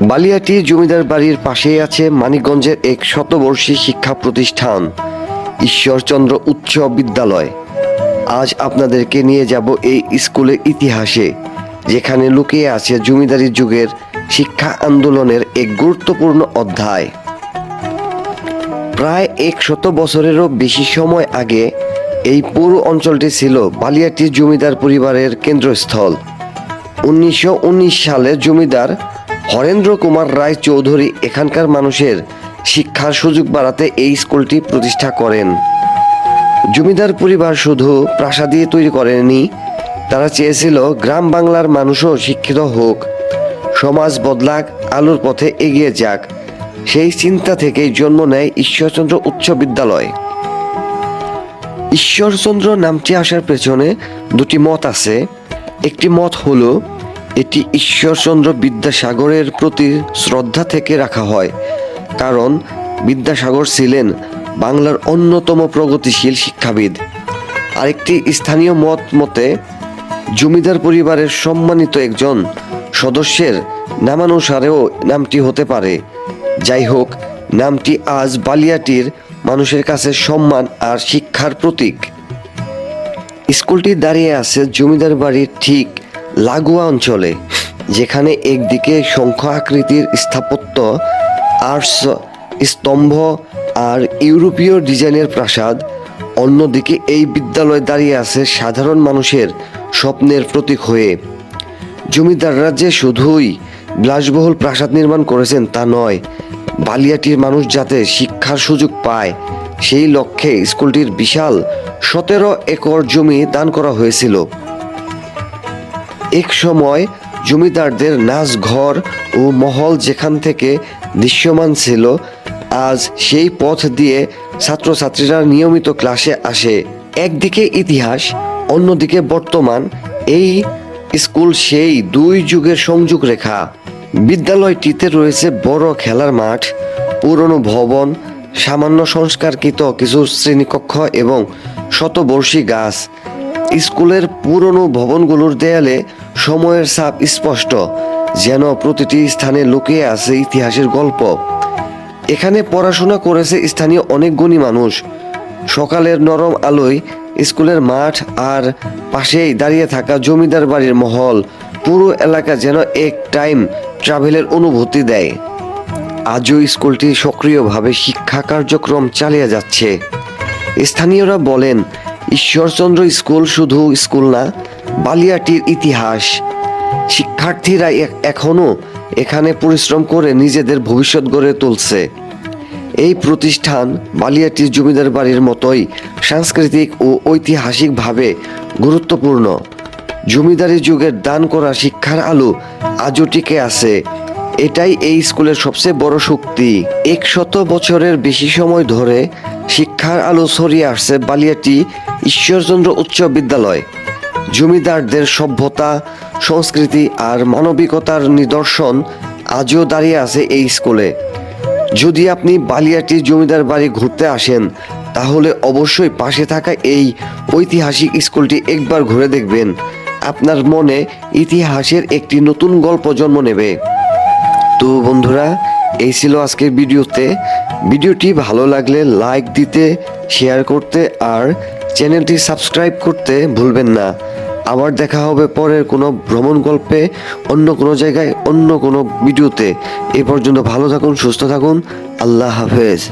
বালিয়াটি জমিদার বাড়ির পাশেই আছে মানিকগঞ্জের এক শতবর্ষী শিক্ষা প্রতিষ্ঠান, ঈশ্বরচন্দ্র উচ্চ বিদ্যালয়। আজ আপনাদেরকে নিয়ে যাব এই স্কুলের ইতিহাসে, যেখানে লুকিয়ে আছে জমিদারি যুগের শিক্ষা আন্দোলনের এক গুরুত্বপূর্ণ অধ্যায়। প্রায় এক শত বছরেরও বেশি সময় আগে এই পুরো অঞ্চলটি ছিল বালিয়াটি জমিদার পরিবারের কেন্দ্রস্থল। উনিশশো উনিশ সালে জমিদার হরেন্দ্র কুমার রায় চৌধুরী এখানকার মানুষের শিক্ষার সুযোগ বাড়াতে এই স্কুলটি প্রতিষ্ঠা করেন। জমিদার পরিবার শুধু প্রাসাদী তৈরি করেনি তারা চেয়েছিল গ্রাম বাংলার মানুষও শিক্ষিত হোক। সমাজ বদলাক, আলোর পথে এগিয়ে যাক। সেই চিন্তা থেকেই জন্ম নেয় ঈশ্বরচন্দ্র উচ্চ বিদ্যালয়। ঈশ্বরচন্দ্র নামটি আসার পেছনে দুটি মত আছে। একটি মত হলো এটি ঈশ্বরচন্দ্র বিদ্যাসাগরের প্রতি শ্রদ্ধা থেকে রাখা হয়, কারণ বিদ্যাসাগর ছিলেন বাংলার অন্যতম প্রগতিশীল শিক্ষাবিদ। আরেকটি স্থানীয় মত মতে, জমিদার পরিবারের সম্মানিত একজন সদস্যের নামানুসারেও নামটি হতে পারে। যাই হোক, নামটি আজ বালিয়াটির মানুষের কাছে সম্মান আর শিক্ষার প্রতীক। স্কুলটি দাঁড়িয়ে আছে জমিদার বাড়ির ঠিক লাগোয়া অঞ্চলে, যেখানে একদিকে শঙ্খ আকৃতির স্থাপত্য আর্টস স্তম্ভ আর ইউরোপীয় ডিজাইনের প্রাসাদ। অন্যদিকে এই বিদ্যালয় দাঁড়িয়ে আছে সাধারণ মানুষের স্বপ্নের প্রতীক হয়ে। জমিদাররা যে শুধুই বিলাসবহুল প্রাসাদ নির্মাণ করেছেন তা নয়, বালিয়াটির মানুষ যাতে শিক্ষার সুযোগ পায়, সেই লক্ষ্যে স্কুলটির বিশাল সতেরো একর জমি দান করা হয়েছিল। এক সময় জমিদারদের নাচ ঘর ও মহল যেখান থেকে দৃশ্যমান ছিল, আজ সেই পথ দিয়ে ছাত্রছাত্রীরা নিয়মিত ক্লাসে আসে। একদিকে ইতিহাস, অন্যদিকে বর্তমান। এই স্কুল সেই দুই যুগের সংযোগ রেখা। বিদ্যালয়টিতে রয়েছে বড় খেলার মাঠ, পুরনো ভবন, সামান্য সংস্কারকৃত কিছু শ্রেণীকক্ষ এবং শতবর্ষী গাছ। স্কুলের পুরনো ভবনগুলোর দেয়ালে সময়ের ছাপ স্পষ্ট, যেন প্রতিটি স্থানে লুকিয়ে আছে ইতিহাসের গল্প। এখানে পড়াশোনা করেছে স্থানীয় অনেক গুণী মানুষ। সকালের নরম আলোয় স্কুলের মাঠ আর পাশেই দাঁড়িয়ে থাকা জমিদার বাড়ির মহল পুরো এলাকা যেন এক টাইম ট্রাভেলের অনুভূতি দেয়। আজও স্কুলটি সক্রিয়ভাবে শিক্ষা কার্যক্রম চালিয়ে যাচ্ছে। স্থানীয়রা বলেন ঈশ্বরচন্দ্র স্কুল শুধু স্কুল না, বালিয়াটির ইতিহাস। শিক্ষার্থীরা এ- এখনও এখানে পরিশ্রম করে নিজেদের ভবিষ্যৎ গড়ে তুলছে। এই প্রতিষ্ঠান বালিয়াটির জমিদার বাড়ির মতোই সাংস্কৃতিক ও ঐতিহাসিকভাবে গুরুত্বপূর্ণ। জমিদারি যুগের দান করা শিক্ষার আলো আজও টিকে আছে। এটাই এই স্কুলের সবচেয়ে বড় শক্তি। একশত বছরের বেশি সময় ধরে শিক্ষার আলো ছড়িয়ে আসছে বালিয়াটি ঈশ্বরচন্দ্র উচ্চ বিদ্যালয়। জমিদারদের সভ্যতা, সংস্কৃতি আর মানবিকতার নিদর্শন আজও দাঁড়িয়ে আছে এই স্কুলে। যদি আপনি বালিয়াটি জমিদার বাড়ি ঘুরতে আসেন, তাহলে অবশ্যই পাশে থাকা এই ঐতিহাসিক স্কুলটি একবার ঘুরে দেখবেন। আপনার মনে ইতিহাসের একটি নতুন গল্প জন্ম নেবে। তো বন্ধুরা এই ছিল আজকের ভিডিওতে। ভিডিওটি ভালো লাগলে লাইক দিতে শেয়ার করতে আর চ্যানেলটি সাবস্ক্রাইব করতে ভুলবেন না। আবার দেখা হবে পরের কোনো ভ্রমণ গল্পে, অন্য কোনো জায়গায়, অন্য কোনো ভিডিওতে। এ পর্যন্ত ভালো থাকুন, সুস্থ থাকুন। আল্লাহ হাফেজ।